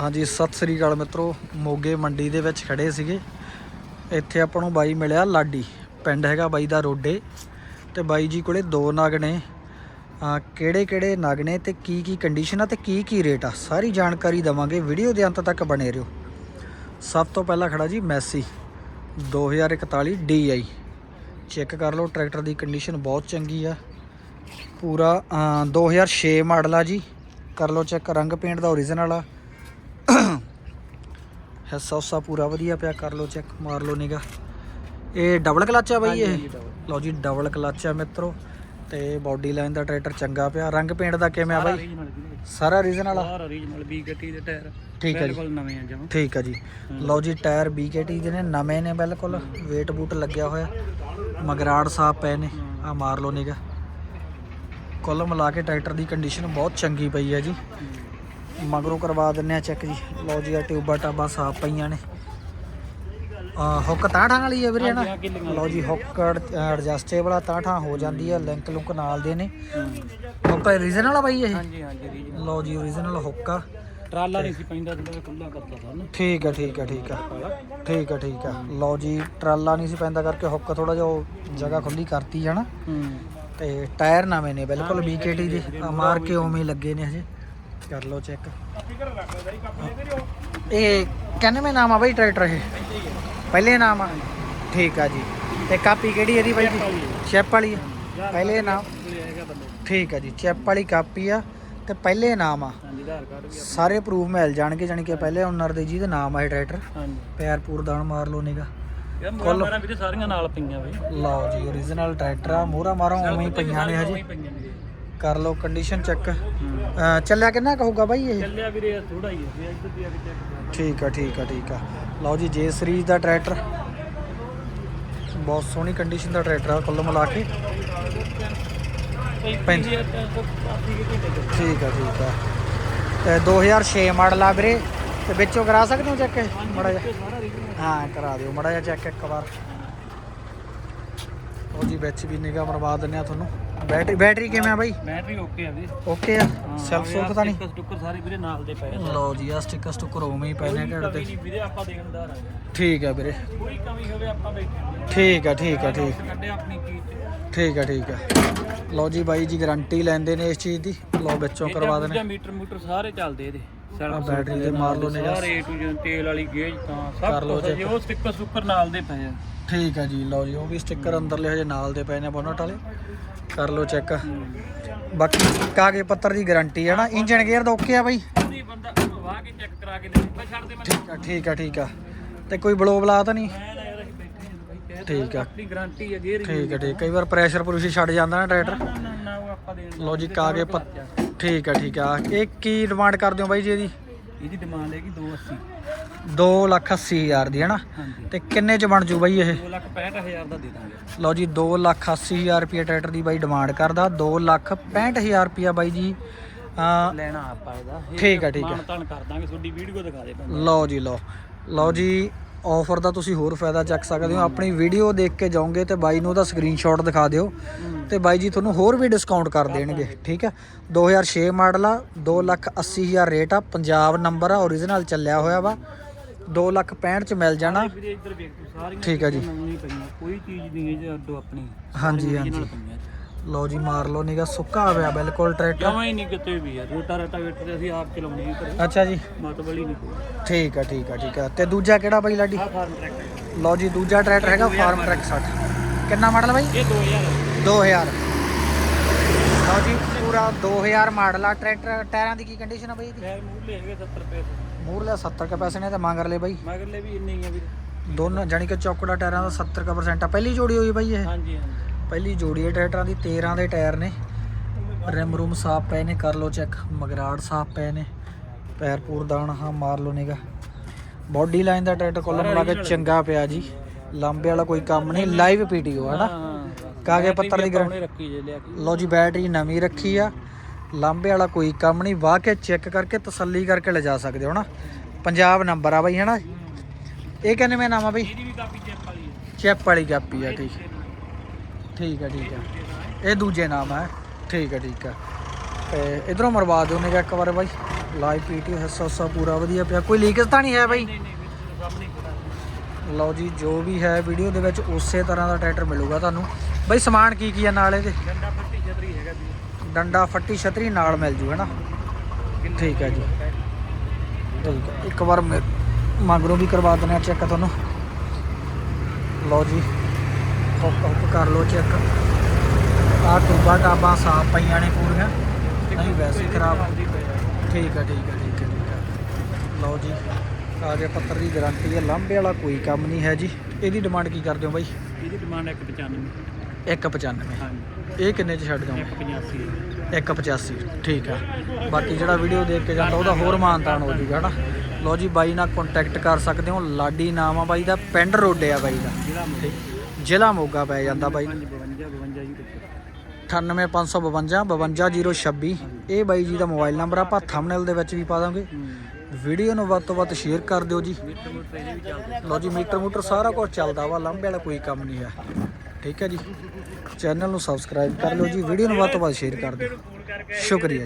ਹਾਂਜੀ ਸਤਿ ਸ੍ਰੀ ਅਕਾਲ ਮਿੱਤਰੋ। ਮੋਗੇ ਮੰਡੀ ਦੇ ਵਿੱਚ ਖੜੇ ਸੀਗੇ। ਇੱਥੇ ਆਪਾਂ ਨੂੰ ਬਾਈ ਮਿਲਿਆ ਲਾਡੀ। ਪਿੰਡ ਹੈਗਾ ਬਾਈ ਦਾ ਰੋਡੇ। ਤੇ ਬਾਈ ਜੀ ਕੋਲੇ ਦੋ ਨਗ ਨੇ। ਕਿਹੜੇ ਕਿਹੜੇ ਨਗ ਨੇ ਤੇ ਕੀ ਕੀ ਕੰਡੀਸ਼ਨ ਆ ਤੇ ਕੀ ਕੀ ਰੇਟ ਆ? ਸਾਰੀ ਜਾਣਕਾਰੀ ਦਵਾਂਗੇ। ਵੀਡੀਓ ਦੇ ਅੰਤ ਤੱਕ ਬਣੇ ਰਹੋ। ਸਭ ਤੋਂ ਪਹਿਲਾਂ ਖੜਾ ਜੀ ਮੈਸੀ। 2041 DI ਚੈੱਕ ਕਰ ਲਓ ਟਰੈਕਟਰ ਦੀ ਕੰਡੀਸ਼ਨ ਬਹੁਤ ਚੰਗੀ ਆ। ਪੂਰਾ ਅ, 2006 ਮਾਡਲ ਆ ਜੀ। ਕਰ ਲਓ ਚੈੱਕ ਰੰਗ ਪੇਂਟ ਦਾ ਓਰੀਜਨਲ ਆ ਹਿੱਸਾ ਉਸਾ ਪੂਰਾ ਵਧੀਆ ਪਿਆ ਕਰ ਲਓ ਚੈੱਕ ਮਾਰ ਲਓ ਨਿਗਾ ਇਹ ਡਬਲ ਕਲਚ ਆ ਬਾਈ ਇਹ ਲਓ ਜੀ ਡਬਲ ਕਲਚ ਆ ਮਿੱਤਰੋ ਤੇ ਬਾਡੀ ਲਾਈਨ ਦਾ ਟਰੈਕਟਰ ਚੰਗਾ ਪਿਆ ਰੰਗ ਪੇਂਟ ਦਾ ਕਿਵੇਂ ਆ ਬਾਈ ਰੀਜਨਲ ਵੀਰੇ ਸਾਰਾ ਓਰੀਜਨਲ ਆ ਸਾਰਾ ਰੀਜਨਲ ਵੀ ਗੱਟੀ ਦੇ ਟਾਇਰ ਠੀਕ ਹੈ ਜੀ ਬਿਲਕੁਲ ਨਵੇਂ ਆ ਜਮਾ ਠੀਕ ਆ ਜੀ ਲਓ ਜੀ ਟਾਇਰ BKT ਦੇ ਨੇ ਨਵੇਂ ਨੇ ਬਿਲਕੁਲ ਵੇਟ ਬੂਟ ਲੱਗਿਆ ਹੋਇਆ ਮਗਰਾੜ ਸਾਹਿਬ ਪਏ ਨੇ ਆ ਮਾਰ ਲਓ ਨਿਗਾ ਕੁੱਲ ਮਿਲਾ ਕੇ ਟਰੈਕਟਰ ਦੀ ਕੰਡੀਸ਼ਨ ਬਹੁਤ ਚੰਗੀ ਪਈ ਹੈ ਜੀ। ਮਗਰੋਂ ਕਰਵਾ ਦਿੰਨੇ ਆ ਚੈੱਕ ਜੀ। ਲਓ ਜੀ ਆ ਟਿਊਬਾਂ ਟਾਬਾਂ ਸਾਫ਼ ਪਈਆਂ ਨੇ। ਆ ਹੁੱਕ ਤਾਂਠਾਂ ਵਾਲੀ ਹੈ ਵੀਰੇ ਨਾ? ਹਾਂ ਕਿੱਲੀਆਂ ਲਓ ਜੀ ਹੁੱਕ ਐਡਜਸਟੇਬਲ ਆ ਤਾਂਠਾਂ ਹੋ ਜਾਂਦੀ ਹੈ ਲਿੰਕ ਲੁੰਕ ਨਾਲ ਦੇ ਨੇ। ਹੁੱਕ ਓਰੀਜਨਲ ਆ ਬਾਈ ਇਹ? ਹਾਂਜੀ ਹਾਂਜੀ ਰੀਜਨਲ ਲਓ ਜੀ ਓਰੀਜਨਲ ਹੁੱਕ ਆ। ਟਰਾਲਾ ਨਹੀਂ ਸੀ ਪੈਂਦਾ ਥੋੜਾ ਖੁੱਲਾ ਕਰਦਾ ਸਾਨੂੰ ਠੀਕ ਹੈ ਠੀਕ ਹੈ ਠੀਕ ਹੈ। ਠੀਕ ਹੈ ਠੀਕ ਹੈ ਲਓ ਜੀ ਟਰਾਲਾ ਨਹੀਂ ਸੀ ਪੈਂਦਾ ਕਰਕੇ ਹੁੱਕ ਥੋੜਾ ਜਿਹਾ ਜਗ੍ਹਾ ਖੁੱਲੀ ਕਰਤੀ ਹੈ ਨਾ। ਹੂੰ। ਤੇ ਟਾਇਰ ਨਵੇਂ ਨੇ ਬਿਲਕੁਲ BKT ਦੇ। ਮਾਰ ਕੇ ਉਵੇਂ ਲੱਗੇ ਨੇ ਹਜੇ। ਕਰ ਲਓ ਚੈੱਕ ਇਹ ਕਿੰਨਵੇਂ ਨਾਮ ਆ ਬਾਈ ਟਰੈਕਟਰ ਇਹ। ਪਹਿਲੇ ਨਾਮ ਆ। ਠੀਕ ਆ ਜੀ। ਤੇ ਕਾਪੀ ਕਿਹੜੀ ਇਹਦੀ ਬਾਈ ਦੀ ਚੈਪ ਵਾਲੀ ਆ। ਪਹਿਲੇ ਨਾਮ। ਠੀਕ ਆ ਜੀ ਚੈਪ ਵਾਲੀ ਕਾਪੀ ਆ। ਤੇ ਪਹਿਲੇ ਨਾਮ ਆ। ਸਾਰੇ ਪ੍ਰੂਫ ਮਿਲ ਜਾਣਗੇ ਜਾਣੀ ਕਿ ਪਹਿਲੇ ਓਨਰ ਦੇ ਜਿਹਦੇ ਨਾਮ ਆ ਇਹ ਟਰੈਕਟਰ। ਹਾਂਜੀ। ਪੈਰ ਪੂਰ ਦਾਣ ਮਾਰ ਲਓ ਨਿਗਾ ਯਾਰ ਮੋਹਰਾਂ ਵੀਰੇ ਸਾਰੀਆਂ ਨਾਲ ਪਈਆਂ ਬਈ। ਲਓ ਜੀ ਓਰੀਜਨਲ ਟਰੈਕਟਰ ਆ ਮੋਹਰਾ ਮਾਰੋਂ ਉਵੇਂ ਹੀ ਪਈਆਂ ਨੇ ਹਜੇ। ਪਈਆਂ ਨੇ ਵੀਰੇ। ਕਰ ਲਓ ਕੰਡੀਸ਼ਨ ਚੈੱਕ ਹੂੰ। ਚੱਲਿਆ ਕਿੰਨਾ ਕੁ ਹੋਊਗਾ ਬਾਈ ਇਹ? ਚੱਲਿਆ ਵੀਰੇ ਥੋੜਾ ਹੀ ਹੈ ਵੀ ਇੱਧਰ ਦੀ ਆ ਕੇ ਚੈੱਕ ਠੀਕ ਆ ਠੀਕ ਆ ਠੀਕ ਆ। ਲਓ ਜੀ ਜੇ ਸੀਰੀਜ਼ ਦਾ ਟਰੈਕਟਰ ਬਹੁਤ ਸੋਹਣੀ ਕੰਡੀਸ਼ਨ ਦਾ ਟਰੈਕਟਰ ਆ ਕੁੱਲ ਮਿਲਾ ਕੇ। ਪੈਂਤੀ ਕਾਫੀ ਕਿਤੇ ਠੀਕ ਆ ਠੀਕ ਆ। ਤੇ 2006 ਮਾਡਲ ਆ ਵੀਰੇ। ਤੇ ਵਿੱਚੋਂ ਕਰਾ ਸਕਦੇ ਹੋ ਚੈੱਕ ਮੜਾ ਜਿਹਾ। ਸਾਰਾ ਰੀਜਨਲ ਹਾਂ ਕਰਾ ਦਿਓ ਮੜਾ ਜਿਹਾ ਚੈੱਕ ਇੱਕ ਵਾਰ। ਉਹ ਜੀ ਵਿੱਚ ਵੀ ਨਿਗਾ ਮਰਵਾ ਦਿੰਨੇ ਆ ਤੁਹਾਨੂੰ। ਬੈਟਰੀ ਬੈਟਰੀ ਕਿਵੇਂ ਆ ਬਾਈ? ਬੈਟਰੀ ਓਕੇ ਆ ਵੀਰੇ ਓਕੇ ਆ? ਸੈਲਫ ਸੁਲਫ ਤਾਂ ਨਹੀਂ? ਸਟicker ਸਟੁੱਕਰ ਸਾਰੇ ਵੀਰੇ ਨਾਲ ਦੇ ਪਏ ਆ। ਲਓ ਜੀ ਆ ਸਟicker ਸਟੁੱਕਰ ਉਵੇਂ ਹੀ ਪਏ ਨੇ ਢੜ ਤੇ ਕਮੀ ਨਹੀਂ ਵੀਰੇ ਆਪਾਂ ਦੇਣਦਾਰ ਆ ਠੀਕ ਆ ਵੀਰੇ। ਕੋਈ ਕਮੀ ਹੋਵੇ ਆਪਾਂ ਬੈਠੇ ਠੀਕ ਆ ਠੀਕ ਆ ਠੀਕ। ਕੱਢੇ ਆਪਣੀ ਕੀ ਠੀਕ ਆ ਠੀਕ ਆ। ਲਓ ਜੀ ਬਾਈ ਜੀ ਗਾਰੰਟੀ ਲੈਂਦੇ ਨੇ ਇਸ ਚੀਜ਼ ਦੀ। ਲਓ ਵਿੱਚੋਂ ਕਰਵਾ ਦੇਣੇ ਮੀਟਰ ਮੀਟਰ ਸਾਰੇ ਚੱਲਦੇ ਇਹਦੇ। ਆ ਬੈਟਰੀ ਦੇ ਮਾਰ ਲਓ ਨਿਗਾ ਸਾਰੇ A to Z ਤੇਲ ਵਾਲੀ ਗੇਜ ਤਾਂ ਸਭ ਕੁਝ ਉਹ ਸਟicker ਸੁੱਕਰ ਨਾਲ ਦੇ ਪਏ ਆ। ਠੀਕ ਆ ਜੀ ਲਓ ਜੀ ਉਹ ਵੀ ਸਟicker ਅੰਦਰਲੇ ਹਜੇ ਨਾਲ ਦੇ ਪਏ ਨੇ ਬੋਨਟ ਵਾਲੇ। ਕਰ ਲਓ ਚੈੱਕ ਬਾਕੀ ਕਾਗਜ਼ ਪੱਤਰ ਦੀ ਗਾਰੰਟੀ ਹੈ ਨਾ ਇੰਜਨ ਗੇਅਰ ਦਾ ਓਕੇ ਆ ਬਾਈ। ਨਹੀਂ ਬੰਦਾ ਵਾਹ ਕੇ ਚੈੱਕ ਕਰਾ ਕੇ ਦੇ ਛੱਡ ਦੇ ਮੈਂ ਠੀਕ ਆ ਠੀਕ ਆ ਠੀਕ ਆ। ਤੇ ਕੋਈ ਬਲੋ ਬਲਾ ਤਾਂ ਨਹੀਂ? ਨਾ ਹਾਂ ਠੀਕ ਆ। ਆਪਣੀ ਗਾਰੰਟੀ ਹੈ ਗੇਰ ਠੀਕ ਆ ਠੀਕ ਕਈ ਵਾਰ ਪ੍ਰੈਸ਼ਰ ਪੁਰੂਸ਼ੀ ਛੱਡ ਜਾਂਦਾ ਨਾ ਟਰੈਕਟਰ। ਨਾ ਨਾ ਨਾ ਉਹ ਆਪਾਂ ਦੇਣ ਲਓ ਜੀ ਕਾਗਜ਼ ਪੱਤਰ ਠੀਕ ਆ ਠੀਕ ਆ। ਇਹ ਕੀ ਡਿਮਾਂਡ ਕਰਦੇ ਹੋ ਬਾਈ ਜੀ ਇਹਦੀ? ਇਹਦੀ ਡਿਮਾਂਡ ਹੈਗੀ 280 2 ਲੱਖ 80 ਹਜ਼ਾਰ ਦੀ ਹੈ ਨਾ? ਹਾਂਜੀ। ਤੇ ਕਿੰਨੇ ਚ ਬਣ ਜੂ ਬਾਈ ਇਹ? 2 ਲੱਖ 65000 ਦਾ ਦੇ ਦਾਂਗੇ। ਲਓ ਜੀ 2 ਲੱਖ 80 ਹਜ਼ਾਰ ਰੁਪਏ ਟਰੈਕਟਰ ਦੀ ਬਾਈ ਡਿਮਾਂਡ ਕਰਦਾ। 2 ਲੱਖ 65 ਹਜ਼ਾਰ ਰੁਪਏ ਬਾਈ ਜੀ ਆ ਲੈਣਾ ਆਪਾਂ ਇਹਦਾ। ਠੀਕ ਆ, ਠੀਕ ਆ। ਮਾਨ ਤਾਨ ਕਰ ਦਾਂਗੇ ਤੁਹਾਡੀ ਵੀਡੀਓ ਦਿਖਾ ਦੇ ਲਓ ਜੀ ਲਓ। ਲਓ ਜੀ ਆਫਰ ਦਾ ਤੁਸੀਂ ਹੋਰ ਫਾਇਦਾ ਚੱਕ ਸਕਦੇ ਹੋ। ਆਪਣੀ ਵੀਡੀਓ ਦੇਖ ਕੇ ਜਾਓਗੇ ਤੇ ਬਾਈ ਨੂੰ ਉਹਦਾ ਸਕਰੀਨਸ਼ਾਟ ਦਿਖਾ ਦਿਓ ਤੇ ਬਾਈ ਜੀ ਤੁਹਾਨੂੰ ਹੋਰ ਵੀ ਡਿਸਕਾਊਂਟ ਕਰ ਦੇਣਗੇ ਠੀਕ ਹੈ? 2006 ਮਾਡਲ ਆ 2 ਲੱਖ 80 ਹਜ਼ਾਰ ਰੇਟ ਆ ਪੰਜਾਬ ਨੰਬਰ ਆ origignal ਚੱਲਿਆ ਹੋਇਆ ਵਾ। 2 ਲੱਖ 65 ਚ ਮਿਲ ਜਾਣਾ। ਠੀਕ ਆ ਜੀ। ਕੋਈ ਚੀਜ਼ ਨਹੀਂ ਹੈ ਜੋ ਆਪਣੀ। ਹਾਂਜੀ ਹਾਂਜੀ। ਲਓ ਜੀ ਮਾਰ ਲਓ ਨਿਗਾ ਸੁੱਕਾ ਹੋਇਆ ਬਿਲਕੁਲ ਟਰੈਕਟਰ। ਜਮਾਂ ਹੀ ਨਹੀਂ ਕਿਤੇ ਵੀ ਯਾਰ ਰੋਟਾ ਰਟਾ ਵੇਟ ਤੇ ਅਸੀਂ ਆਪ ਚਲਾਉਣੇ ਹੀ ਕਰੇ ਅੱਛਾ ਜੀ। ਮਤਬਲ ਹੀ ਨਹੀਂ ਕੋਈ। ਠੀਕ ਆ ਠੀਕ ਆ ਠੀਕ ਆ। ਤੇ ਦੂਜਾ ਕਿਹੜਾ ਬਾਈ ਲਾਡੀ? ਆ ਫਾਰਮ ਟਰੈਕ ਲਓ ਜੀ ਦੂਜਾ ਟਰੈਕਟਰ ਹੈਗਾ ਫਾਰਮ ਟਰੈਕ 60 ਕਿੰਨਾ ਮਾਡਲ ਬਾਈ? ਇਹ 2000 2000 ਲਓ ਜੀ ਪੂਰਾ 2000 ਮਾਡਲ ਆ। ਟਰੈਕਟਰ ਟਾਇਰਾਂ ਦੀ ਕੀ ਕੰਡੀਸ਼ਨ ਆ ਬਾਈ ਇਹਦੀ? ਟਾਇਰ ਮੂਲ ਹੈਗੇ 70 ਰੁਪਏ ਮੂਰਲੇ 70 ਕੇ ਪੈਸੇ ਨੇ ਤੇ ਮੰਗਰ ਲੈ ਬਾਈ। ਮਗਰਲੇ ਵੀ ਇੰਨੇ ਹੀ ਆ ਵੀਰੇ। ਦੋਨੋਂ ਜਾਨੀ ਕਿ ਚੌਕੜਾ ਟਾਇਰਾਂ ਦਾ 70 ਕੁ percent ਆ। ਪਹਿਲੀ ਜੋੜੀ ਹੋਈ ਬਾਈ ਇਹ? ਹਾਂਜੀ ਹਾਂਜੀ। ਪਹਿਲੀ ਜੋੜੀ ਹੈ ਟਰੈਕਟਰਾਂ ਦੀ 13 ਦੇ ਟਾਇਰ ਨੇ। ਰਿਮ ਰੂਮ ਸਾਫ਼ ਪਏ ਨੇ ਕਰ ਲਓ ਚੈੱਕ। ਮਗਰਾੜ ਸਾਫ਼ ਪਏ ਨੇ। ਪੈਰ ਪੂਰ ਦਾਣ ਹਾਂ ਮਾਰ ਲਓ ਨਿਗਾ ਬਾਡੀ ਲਾਈਨ ਦਾ ਟਰੈਕਟਰ ਕੋਲ ਮਿਲਾ ਕੇ ਚੰਗਾ ਪਿਆ ਜੀ। ਲਾਂਬੇ ਵਾਲਾ ਕੋਈ ਕੰਮ ਨਹੀਂ ਲਾਈਵ ਪੀਟੀਓ ਹੈ ਨਾ। ਹਾਂ ਕਾਗਜ਼ ਪੱਤਰ ਦੀ ਗਰੰਟੀ ਜੇ ਲਓ ਜੀ ਬੈਟਰੀ ਨਵੀਂ ਰੱਖੀ ਆ। ਲਾਂਬੇ ਵਾਲਾ ਕੋਈ ਕੰਮ ਨਹੀਂ ਵਾਹ ਕੇ ਚੈੱਕ ਕਰਕੇ ਤਸੱਲੀ ਕਰਕੇ ਲਿਜਾ ਸਕਦੇ ਹੋ ਨਾ। ਪੰਜਾਬ ਨੰਬਰ ਆ ਬਾਈ ਹਨਾ ਇਹ ਕਹਿੰਦੇ ਮੈਂ ਨਾਮ ਆ ਬਾਈ? ਇਹਦੀ ਵੀ ਕਾਪੀ ਚੈੱਕ ਵਾਲੀ ਹੈ। ਚੈਪ ਵਾਲੀ ਕਾਪੀ ਆ ਠੀਕ। ਠੀਕ ਆ ਠੀਕ ਆ ਇਹ ਦੂਜੇ ਨਾਮ ਆ ਠੀਕ ਆ ਠੀਕ ਆ ਤੇ ਇਧਰੋਂ ਮਰਵਾ ਦਿਓ ਨਿਗਾ ਇੱਕ ਵਾਰ ਬਾਈ। ਲਾਈਵ ਪੀਟੀ ਹਿੱਸਾ ਹੁੱਸਾ ਪੂਰਾ ਵਧੀਆ ਪਿਆ। ਕੋਈ ਲੀਕੇਜ ਤਾਂ ਨਹੀਂ ਹੈ ਬਾਈ? ਲਓ ਜੀ ਜੋ ਵੀ ਹੈ ਵੀਡੀਓ ਦੇ ਵਿੱਚ ਉਸੇ ਤਰ੍ਹਾਂ ਦਾ ਟਰੈਕਟਰ ਮਿਲੂਗਾ ਤੁਹਾਨੂੰ। ਬਾਈ ਸਮਾਨ ਕੀ ਕੀ ਹੈ ਨਾਲ ਇਹਦੇ? ਗੰਡਾ ਫੱਟੀ ਛਤਰੀ ਹੈਗਾ ਜੀ। ਡੰਡਾ ਫੱਟੀ ਛਤਰੀ ਨਾਲ ਮਿਲ ਜੂ ਹੈਨਾ? ਠੀਕ ਹੈ ਜੀ। ਠੀਕ ਹੈ। ਇੱਕ ਵਾਰ ਮਗਰੋਂ ਵੀ ਕਰਵਾ ਦਿੰਦੇ ਆ ਚੈੱਕ ਤੁਹਾਨੂੰ। ਲਓ ਜੀ। ਹੁੱਕ ਹੁੱਕ ਕਰ ਲਓ ਚੈੱਕ। ਆਹ ਟੂਬਾ ਟਾਬਾਂ ਸਾਫ਼ ਪਈਆਂ ਨੇ ਪੂਰੀਆਂ। ਨਹੀਂ ਵੈਸੇ ਖਰਾਬ। ਠੀਕ ਹੈ ਠੀਕ ਹੈ ਠੀਕ ਹੈ ਠੀਕ ਹੈ ਲਓ ਜੀ ਕਾਗਜ਼ ਪੱਤਰ ਦੀ ਗਾਰੰਟੀ ਹੈ ਲਾਂਬੇ ਵਾਲਾ ਕੋਈ ਕੰਮ ਨਹੀਂ ਹੈ ਜੀ। ਇਹਦੀ ਡਿਮਾਂਡ ਕੀ ਕਰਦੇ ਹੋ ਬਾਈ? ਇਹਦੀ ਡਿਮਾਂਡ 195 195 ਹਾਂਜੀ। ਇਹ ਕਿੰਨੇ ਚ ਛੱਡ ਜਾਓ 185 185 ਠੀਕ ਹੈ ਬਾਕੀ ਜਿਹੜਾ ਵੀਡੀਓ ਦੇਖ ਕੇ ਜਾਂਦਾ ਉਹਦਾ ਹੋਰ ਮਾਨਤਾਨ ਹੋ ਜੂਗਾ ਹਨਾ? ਲਓ ਜੀ ਬਾਈ ਨਾਲ ਕੰਟੈਕਟ ਕਰ ਸਕਦੇ ਹੋ। ਲਾਡੀ ਨਾਮ ਆ ਬਾਈ ਦਾ ਪਿੰਡ ਰੋਡੇ ਆ ਬਾਈ ਦਾ। ਠੀਕ। ਜ਼ਿਲ੍ਹਾ ਮੋਗਾ ਪੈ ਜਾਂਦਾ ਬਾਈ। 52 52 ਜੀ 98552 52026 ਇਹ ਬਾਈ ਜੀ ਦਾ ਮੋਬਾਈਲ ਨੰਬਰ ਆਪਾਂ ਥੰਬਨੇਲ ਦੇ ਵਿੱਚ ਵੀ ਪਾ ਦਾਂਗੇ। ਵੀਡੀਓ ਨੂੰ ਵੱਧ ਤੋਂ ਵੱਧ ਸ਼ੇਅਰ ਕਰ ਦਿਓ ਜੀ। ਮੀਟਰ ਲਓ ਜੀ, ਮੀਟਰ ਮੂਟਰ ਸਾਰਾ ਕੁਝ ਚੱਲਦਾ ਵਾ ਲੰਬੇ ਵਾਲਾ ਕੋਈ ਕੰਮ ਨਹੀਂ ਹੈ। ਠੀਕ ਹੈ ਜੀ। ਚੈਨਲ ਨੂੰ ਸਬਸਕ੍ਰਾਈਬ ਕਰ ਲਓ ਜੀ, ਵੀਡੀਓ ਨੂੰ ਵੱਧ ਤੋਂ ਵੱਧ ਸ਼ੇਅਰ ਕਰ ਦਿਓ। ਸ਼ੁਕਰੀਆ